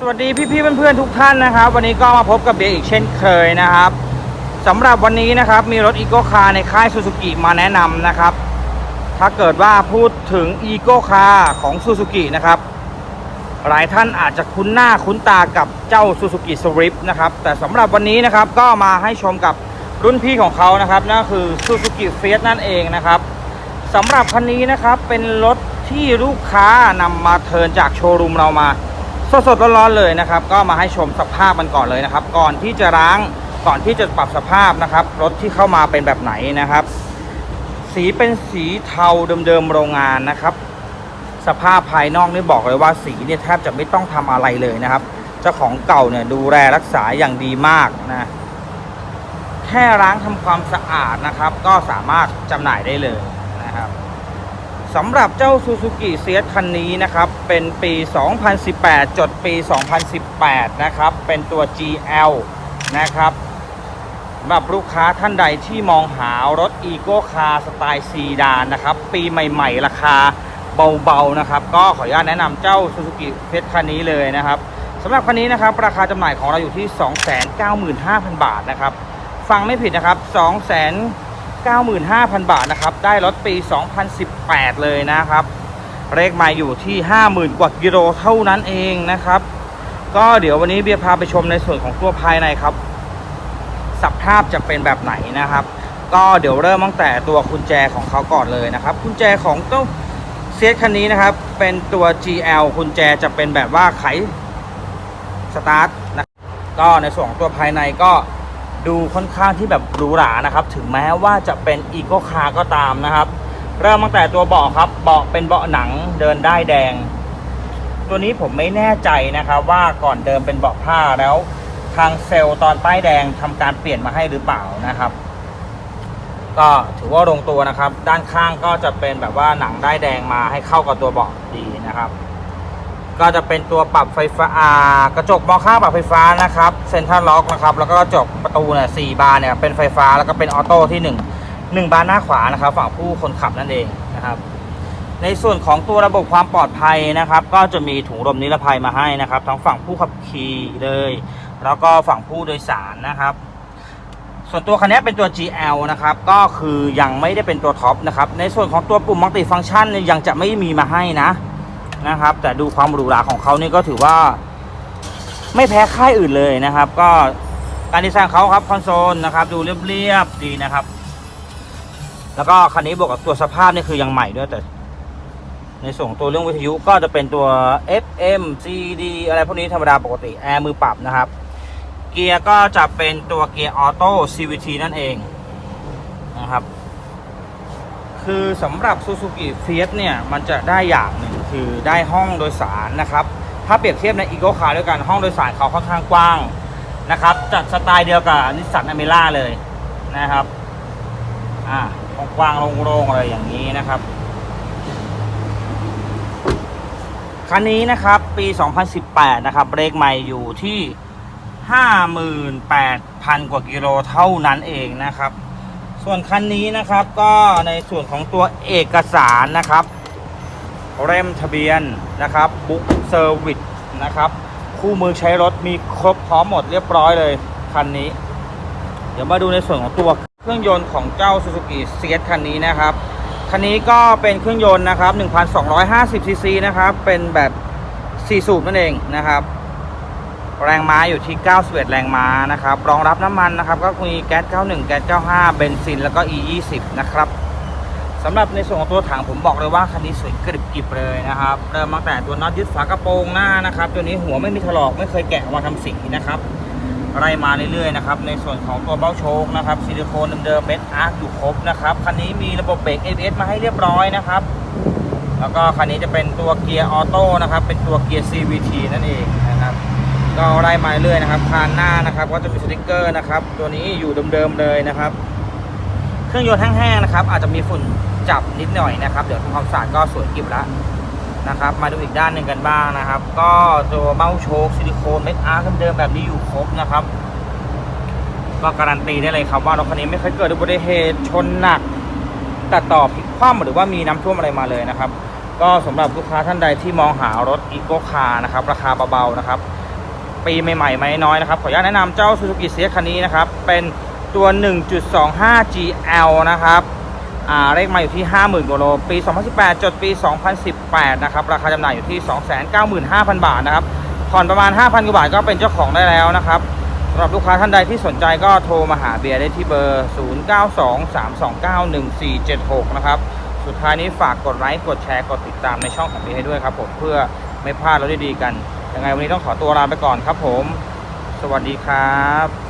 สวัสดีพี่ๆเพื่อนๆทุกท่านนะครับ วันนี้ก็มาพบกับเบียร์อีกเช่นเคยนะครับสำหรับวันนี้นะครับมีรถอีโก้คาร์ในค่ายซูซูกิมาแนะนำนะครับ ถ้าเกิดว่าพูดถึงอีโก้คาร์ของซูซูกินะครับ หลายท่านอาจจะคุ้นหน้าคุ้นตากับเจ้า Suzuki Swift นะครับ แต่สำหรับวันนี้นะครับก็มาให้ชมกับรุ่นพี่ของเขานะครับนั่นคือ Suzuki Fiat นั่นเองนะครับสำหรับคันนี้นะครับเป็นรถที่ลูกค้านำมาเทินจากโชว์รูมเรามา สดๆร้อนๆเลยนะครับ ก็มาให้ชมสภาพมันก่อนเลยนะครับ ก่อนที่จะล้างก่อนที่จะปรับสภาพนะครับ รถที่เข้ามาเป็นแบบไหนนะครับ สีเป็นสีเทาเดิมๆโรงงานนะครับ สภาพภายนอกนี่บอกเลยว่าสีเนี่ยแทบจะไม่ต้องทำอะไรเลยนะครับ เจ้าของเก่าเนี่ยดูแลรักษาอย่างดีมากนะแค่ล้างทำความสะอาดนะครับ ก็สามารถจำหน่ายได้เลย สำหรับเจ้า Suzuki s ียคันนี้นะครับ เป็นปี 2018 จดปี 2018 นะครับ เป็นตัว GL นะครับสำหรับลูกค้าท่านใดที่มองหารถ Eco Car สไตล์ซีดานนะครับ ปีใหม่ๆ ราคาเบาๆ นะครับ ก็ขออนุญาตแนะนำเจ้า Suzuki f e t คันนี้เลยนะครับสำหรับคันนี้นะครับ ราคาจำหน่ายของเราอยู่ที่ 295,000 บาทนะครับ ฟังไม่ผิดนะครับ 95,000 บาทนะครับ ได้รถปี 2018 เลยนะครับ เลขมาอยู่ที่ 50,000 กว่ากิโลเท่านั้นเองนะครับ ก็เดี๋ยววันนี้เบียร์พาไปชมในส่วนของตัวภายในครับสภาพจะเป็นแบบไหนนะครับ ก็เดี๋ยวเริ่มตั้งแต่ตัวกุญแจของเขาก่อนเลยนะครับกุญแจของเจ้าเซียคันนี้นะครับ เป็นตัว GL กุญแจจะเป็นแบบว่าไขสตาร์ทนะก็ในส่วนของตัวภายในก็ ดูค่อนข้างที่แบบหรูหรานะครับ ถึงแม้ว่าจะเป็นอีโ c คาร์ก็ตามนะครับ เริ่มตั้งแต่ตัวเบาะครับ เบาะเป็นเบาะหนังเดินได้แดง ตัวนี้ผมไม่แน่ใจนะครับ ว่าก่อนเดิมเป็นเบาะผ้าแล้ว ทางเซลล์ตอนป้ายแดงทำการเปลี่ยนมาให้หรือเปล่านะครับ ก็ถือว่าลงตัวนะครับ ด้านข้างก็จะเป็นแบบว่าหนังได้แดงมาให้เข้ากับตัวเบาะดีนะครับ ก็จะเป็นตัวปรับไฟฟ้ากระจกมองข้างปรับไฟฟ้านะครับเซ็นทรัลล็อกนะครับแล้วก็กระจกประตูเนี่ยสี่บานเนี่ยเป็นไฟฟ้าแล้วก็เป็นออโต้ที่หนึ่งหนึ่งบานหน้าขวานะครับฝั่งผู้คนขับนั่นเองนะครับ ในส่วนของตัวระบบความปลอดภัยนะครับ ก็จะมีถุงลมนิรภัยมาให้นะครับ ทั้งฝั่งผู้ขับขี่เลย แล้วก็ฝั่งผู้โดยสารนะครับส่วนตัวคันนี้เป็นตัว GL นะครับ ก็คือยังไม่ได้เป็นตัวท็อปนะครับ ในส่วนของตัวปุ่มมัลติฟังก์ชันเนี่ยยังจะไม่มีมาให้นะ นะครับ แต่ดูความหรูหราของเขานี่ก็ถือว่า ไม่แพ้ค่ายอื่นเลยนะครับ ก็การดีไซน์ของเขาครับคอนโซลนะครับดูเรียบๆดีนะครับ แล้วก็คันนี้บวกกับตัวสภาพนี่คือยังใหม่ด้วยแต่ ในส่วนของตัวเรื่องวิทยุก็จะเป็นตัว FM CD อะไรพวกนี้ธรรมดาปกติแอร์มือปรับนะครับ เกียร์ก็จะเป็นตัวเกียร์ออโต้ CVT นั่นเองนะครับ คือสำหรับ Suzuki Fiat เนี่ย มันจะได้อย่างหนึ่ง คือได้ห้องโดยสารนะครับ ถ้าเปรียบเทียบใน Eco Car ด้วยกันห้องโดยสารเขาค่อนข้างกว้างนะครับจัดสไตล์เดียวกับนิสสันอเมร่าเลยนะครับอ่ากว้างโล่งๆอะไรอย่างนี้นะครับคันนี้นะครับปี 2018 นะครับเลขใหม่อยู่ที่ 58,000 กว่ากิโลเท่านั้นเองนะครับ ส่วนคันนี้นะครับก็ในส่วนของตัวเอกสารนะครับ เล่มทะเบียนนะครับบุ๊กเซอร์วิสนะครับ คู่มือใช้รถมีครบพร้อมหมดเรียบร้อยเลย คันนี้ เดี๋ยวมาดูในส่วนของตัวเครื่องยนต์ของเจ้า Suzuki s i e t คันนี้นะครับ คันนี้ก็เป็นเครื่องยนต์นะครับ 1,250ซีซีนะครับ เป็นแบบ4สูบนั่นเองนะครับ แรงม้าอยู่ที่ 91 แรงม้านะครับ รองรับน้ำมันนะครับ ก็มีแก๊ส91 แก๊ส95 เบนซิน แล้วก็ E20 นะครับ สำหรับในส่วนของตัวถังผมบอกเลยว่าคันนี้สวยกริบกริบเลยนะครับเริ่มตั้งแต่ตัวน็อตยึดฝากระโปรงหน้านะครับ ตัวนี้หัวไม่มีถลอกไม่เคยแกะออกมาทำสีนะครับไล่มาเรื่อยๆนะครับในส่วนของตัวเบ้าโชคนะครับซิลิโคนเดิมๆเม็ดอาร์คอยู่ครบนะครับคันนี้มีระบบเบรก ABS มาให้เรียบร้อยนะครับ แล้วก็คันนี้จะเป็นตัวเกียร์ออโต้นะครับเป็นตัวเกียร์ CVT นั่นเองนะครับก็ไล่มาเรื่อยๆนะครับคานหน้านะครับ ก็จะมีสติกเกอร์นะครับ ตัวนี้อยู่เดิมๆเลยนะครับ เครื่องยนต์แห้งๆนะครับ อาจจะมีฝุ่นจับนิดหน่อยนะครับ เดี๋ยวทำความสะอาดก็สวยกิบแล้วนะครับ มาดูอีกด้านหนึ่งกันบ้างนะครับ ก็ตัวเบ้าโชคซิลิโคนเม็ดอาร์คเดิมแบบนี้อยู่ครบนะครับ ก็การันตีได้เลยครับว่ารถคันนี้ไม่เคยเกิดอุบัติเหตุชนหนักตัดต่อพลิกคว่ำหรือว่ามีน้ำท่วมอะไรมาเลยนะครับ ก็สำหรับลูกค้าท่านใดที่มองหารถอีโก้คาร์นะครับ ราคาเบาๆนะครับ ปีใหม่ๆไม่น้อยนะครับ ขออนุญาตแนะนำเจ้า Suzuki CS คันนี้นะครับ เป็น ตัว 1.25 GL นะครับอ่าเลขมาอยู่ที่ 50,000กว่าโล ปี 2018 จดปี 2018 นะครับ ราคาจำหน่ายอยู่ที่ 295,000 บาทนะครับ ผ่อนประมาณ 5,000 กว่าบาทก็เป็นเจ้าของได้แล้วนะครับสำหรับลูกค้าท่านใดที่สนใจก็โทรมาหาเบียร์ได้ที่เบอร์ 0923291476 นะครับ สุดท้ายนี้ฝากกดไลค์ กดแชร์ กดติดตามในช่องของเบียร์ให้ด้วยครับผม เพื่อไม่พลาดเราดีๆกัน ยังไงวันนี้ต้องขอตัวลาไปก่อนครับผม สวัสดีครับ